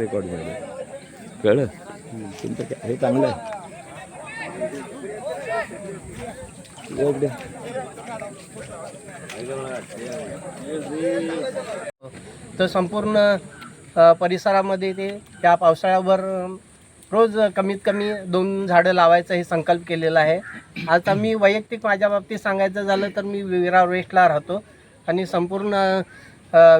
Record झालं कळलं? तुमचं हे चांगलं आहे. तर संपूर्ण परिसरामध्ये ते त्या पावसाळ्यावर रोज कमीत कमी दोन झाडं लावायचा हे संकल्प केलेला आहे. आता मी वैयक्तिक माझ्या बाबतीत सांगायचं झालं तर मी विरार वेस्टला राहतो. आणि संपूर्ण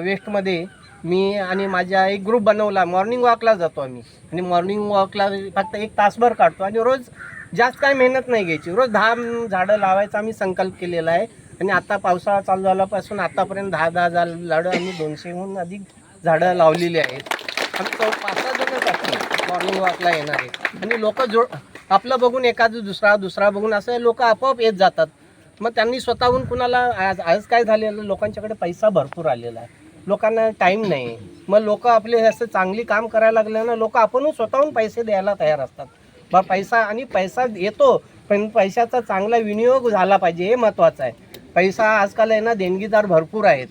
वेस्टमध्ये मी आणि माझा एक ग्रुप बनवला. मॉर्निंग वॉकला जातो आम्ही. आणि मॉर्निंग वॉकला फक्त एक तासभर काढतो. आणि रोज जास्त काय मेहनत नाही घ्यायची. रोज दहा झाडं लावायचा आम्ही संकल्प केलेला आहे. आणि आता पावसाळा चालू झाल्यापासून आतापर्यंत दहा दहा झाडं आम्ही दोनशेहून अधिक झाडं लावलेली आहेत. आम्ही पाच सहा जणच असतो मॉर्निंग वॉकला येणार. आहे आणि लोक जो आपलं बघून एखादं दुसरा दुसरा बघून असं लोक आपोआप येत जातात. मग त्यांनी स्वतःहून कुणाला आज आज काय झालेलं? लोकांच्याकडे पैसा भरपूर आलेला आहे. लोकांना टाईम नाही. मग लोक आपले असं चांगली काम करायला लागले ना लोक आपणच स्वतःहून पैसे द्यायला तयार असतात. बा पैसा आणि पैसा येतो पण पैशाचा चांगला विनियोग झाला पाहिजे हे महत्त्वाचं आहे. पैसा आजकाल आहे ना देणगीदार भरपूर आहेत.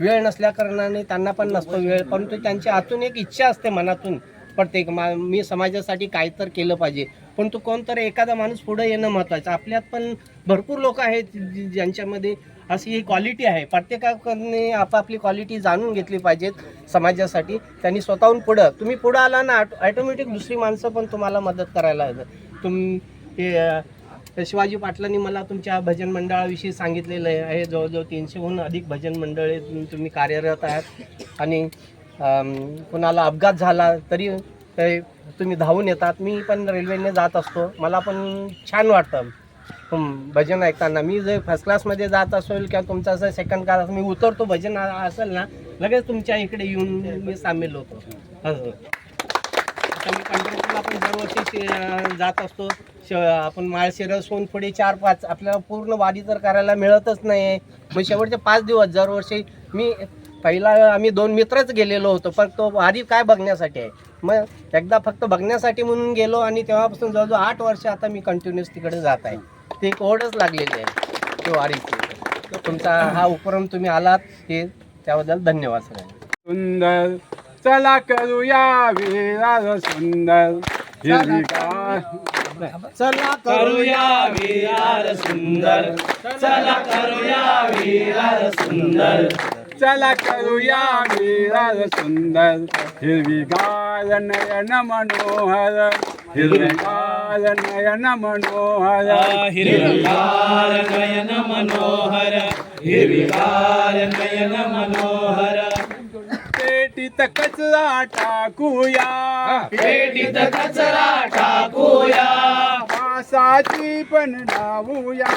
वेळ नसल्या कारणाने त्यांना पण नसतो वेळ परंतु त्यांच्या आतून एक इच्छा असते मनातून प्रत्येक मा मी समाजासाठी काय तर केलं पाहिजे. पण तो कोणतरी एखादा माणूस पुढे येणं महत्त्वाचं आपल्यात पण भरपूर लोक आहेत ज्यांच्यामध्ये अशी ही क्वालिटी आहे. प्रत्येकाने आपापली क्वालिटी जाणून घेतली पाहिजेत समाजासाठी. त्यांनी स्वतःहून पुढं. तुम्ही पुढं आला ना ॲटोमॅटिक दुसरी माणसं पण तुम्हाला मदत करायला तुम शिवाजी पाटलांनी मला तुमच्या भजन मंडळाविषयी सांगितलेलं आहे. जवळजवळ तीनशेहून अधिक भजन मंडळे तुम्ही कार्यरत आहात. आणि कुणाला अपघात झाला तरी ते तुम्ही धावून येतात. मी पण रेल्वेने जात असतो. मला पण छान वाटतं. भजन ऐकताना. मी जर फर्स्ट क्लासमध्ये जात असेल किंवा तुमचा असं सेकंड क्लास मी उतरतो भजन असेल ना लगेच तुमच्या इकडे येऊन मी सामील होतो. असं आता मी पंढरपूरला पण दरवर्षी जात असतो. श आपण माळशिरस सोनफुडे चार पाच आपल्याला पूर्ण वारी तर करायला मिळतच नाही मग शेवटचे पाच दिवस दरवर्षी मी पहिला आम्ही दोन मित्रच गेलेलो होतो पण तो वारी काय बघण्यासाठी आहे? मग एकदा फक्त बघण्यासाठी म्हणून गेलो आणि तेव्हापासून जवळजवळ आठ वर्ष आता मी कंटिन्युअस तिकडे जात आहे. ते एक ओढच लागलेली आहे ते वारीची तुमचा हा उपक्रम तुम्ही आलात हे त्याबद्दल धन्यवाद सगळ्यांना. सुंदर चला करूया विरार सुंदर. चला करूया विरार सुंदर. चला करूया विरार सुंदर. चला करूया विरार सुंदर. हिरवीगार नयन मनोहर. हिरवीगार नयन मनोहर हिरविगार नयन मनोहर हिरविगार नयन मनोहर पेटीत कचरा टाकूया पेटीत कचरा टाकूया वासाची पण लावूया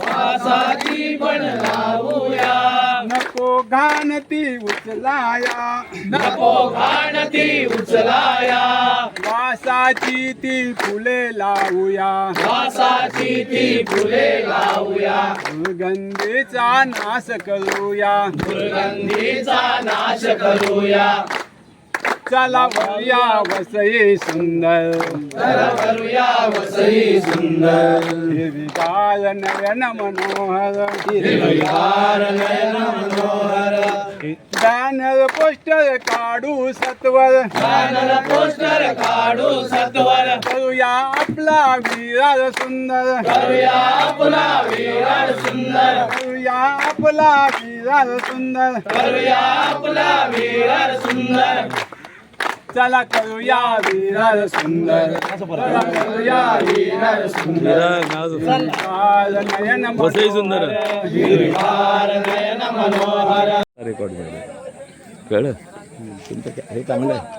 वासाची पण लावूया नको घाण ती उचलाया. नको घाण ती उचलाया. वासाची ती फुले लावूया. वासाची ती फुले लावूया. दुर्गंधीचा नाश करूया. दुर्गंधीचा नाश करूया. चला वया वसई सुंदर। करूया वसई सुंदर हिरवीगार नयन मनोहर। हिरविगार नयन मनोहर। बॅनर पोस्टर काढू सत्वर। बॅनर पोस्टर काढू सत्वर। करूया आपला विरार सुंदर। करूया आपला विरार सुंदर। करूया आपला विरार सुंदर। करूया आपला चला करूया विरार सुंदर चला करूया विरार सुंदर हिरवीगार नयन वसई सुंदर. मनोहर. हिरविगार नयन मनोहर रेकॉर्ड झालं कळलं तुमचं काय हे चांगलं आहे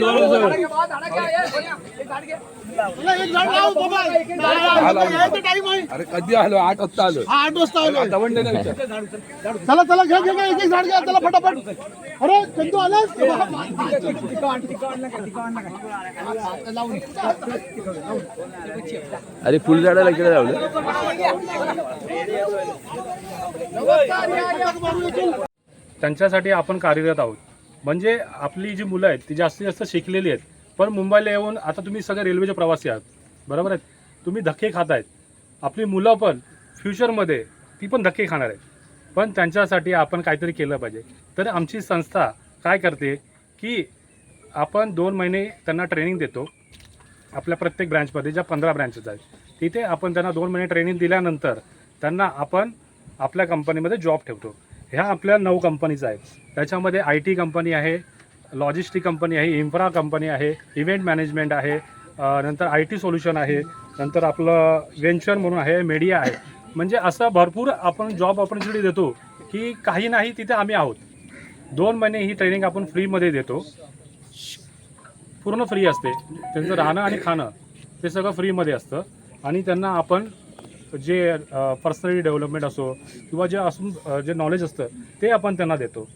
दोन उचल. अरे कधी आलो? आठ वाजता आलो. आठ वाजता आलो. चला चला घ्या घ्या एक एक झाड घ्या. चला फटाफट. अरे चंदू आलास? अरे फुलझाडाला इकडे लावलं. त्यांच्यासाठी आपण कार्यरत आहोत. म्हणजे आपली जी मुलं आहेत ती जास्तीत जास्त शिकलेली आहेत. पण मुंबईला येऊन आता तुम्ही सगळे रेल्वेचे प्रवासी आहात. बरोबर आहेत तुम्ही धक्के खात आहेत. आपली मुलं पण फ्युचरमध्ये ती पण धक्के खाणार आहेत. पण त्यांच्यासाठी आपण काहीतरी केलं पाहिजे. तर आमची संस्था काय करते की आपण दोन महिने त्यांना ट्रेनिंग देतो. आपल्या प्रत्येक ब्रँचमध्ये ज्या पंधरा ब्रँचेस आहेत. तिथे आपण त्यांना दोन महिने ट्रेनिंग दिल्यानंतर त्यांना आपण आपल्या कंपनीमध्ये जॉब ठेवतो. ह्या आपल्या नऊ कंपनीज आहेत. त्याच्यामध्ये आय टी कंपनी आहे लॉजिस्टिक कंपनी आहे इन्फ्रा कंपनी आहे इव्हेंट मॅनेजमेंट आहे नंतर आय टी सोल्युशन आहे नंतर आपलं वेंचर म्हणून आहे मीडिया आहे. म्हणजे असं भरपूर आपण जॉब ऑपॉर्च्युनिटी देतो की काही नाही तिथे आम्ही आहोत. दोन महिने ही ट्रेनिंग आपण फ्रीमध्ये देतो. पूर्ण फ्री असते. त्यांचं राहणं आणि खाणं ते सगळं फ्रीमध्ये असतं. आणि त्यांना आपण जे पर्सनली डेव्हलपमेंट असो किंवा जे असून जे नॉलेज असतं ते आपण त्यांना देतो.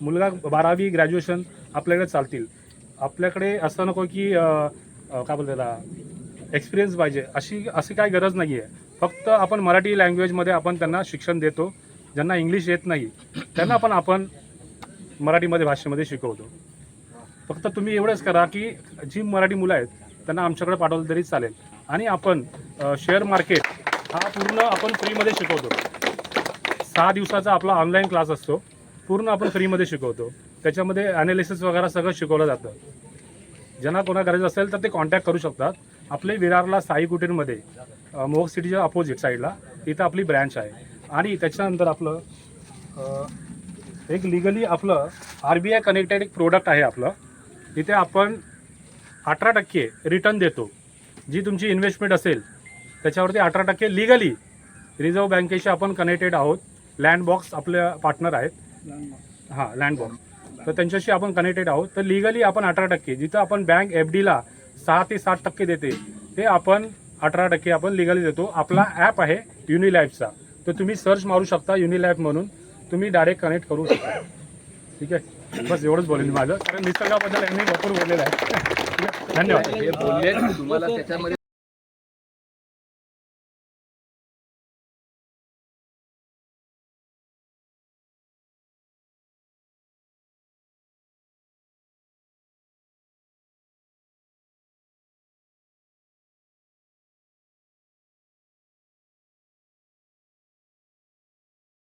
मुलगा बारावी ग्रॅज्युएशन आपल्याकडे चालतील. आपल्याकडे असं नको की काय बोलते त्याला? एक्सपिरियन्स पाहिजे. अशी अशी काही गरज नाही आहे फक्त आपण मराठी लँग्वेजमध्ये आपण त्यांना शिक्षण देतो. ज्यांना इंग्लिश येत नाही त्यांना पण आपण मराठीमध्ये भाषेमध्ये शिकवतो. फक्त तुम्ही एवढंच करा की जी मराठी मुलं आहेत त्यांना आमच्याकडे पाठवलं तरी चालेल. आणि आपण शेअर मार्केट हा पूर्ण आपण फ्रीमध्ये शिकवतो. सहा दिवसाचा आपला ऑनलाईन क्लास असतो. पूर्ण आपण फ्रीमध्ये शिकवतो. त्याच्यामध्ये ॲनालिसिस वगैरे सगळं शिकवलं जातं. ज्यांना कोणा गरज असेल तर ते कॉन्टॅक्ट करू शकतात. आपले विरारला साई कुटीरमध्ये मोहक सिटीच्या अपोजिट साईडला तिथं आपली ब्रँच आहे. आणि त्याच्यानंतर आपलं एक लिगली आपलं आर बी आय कनेक्टेड एक प्रोडक्ट आहे आपलं. तिथे आपण अठरा टक्के रिटर्न देतो. जी तुमची इन्व्हेस्टमेंट असेल त्याच्यावरती अठरा टक्के लिगली रिझर्व्ह बँकेशी आपण कनेक्टेड आहोत. लँड बॉक्स आपल्या पार्टनर आहेत. हां लँड बॉक्स तर त्यांच्याशी आपण कनेक्टेड आहोत. तर लिगली आपण अठरा टक्के जिथं आपण बँक एफ डीला सहा ते सात टक्के देते ते आपण अठरा टक्के आपण लिगली देतो. आपला ॲप आहे युनिलाईफचा तर तुम्ही सर्च मारू शकता युनिलाईफ म्हणून. तुम्ही डायरेक्ट कनेक्ट करू शकता. ठीक आहे? बस एवढंच बोलेल माझं. कारण निसर्गाबद्दल यांनी भरपूर बोललेलं आहे? धन्यवाद.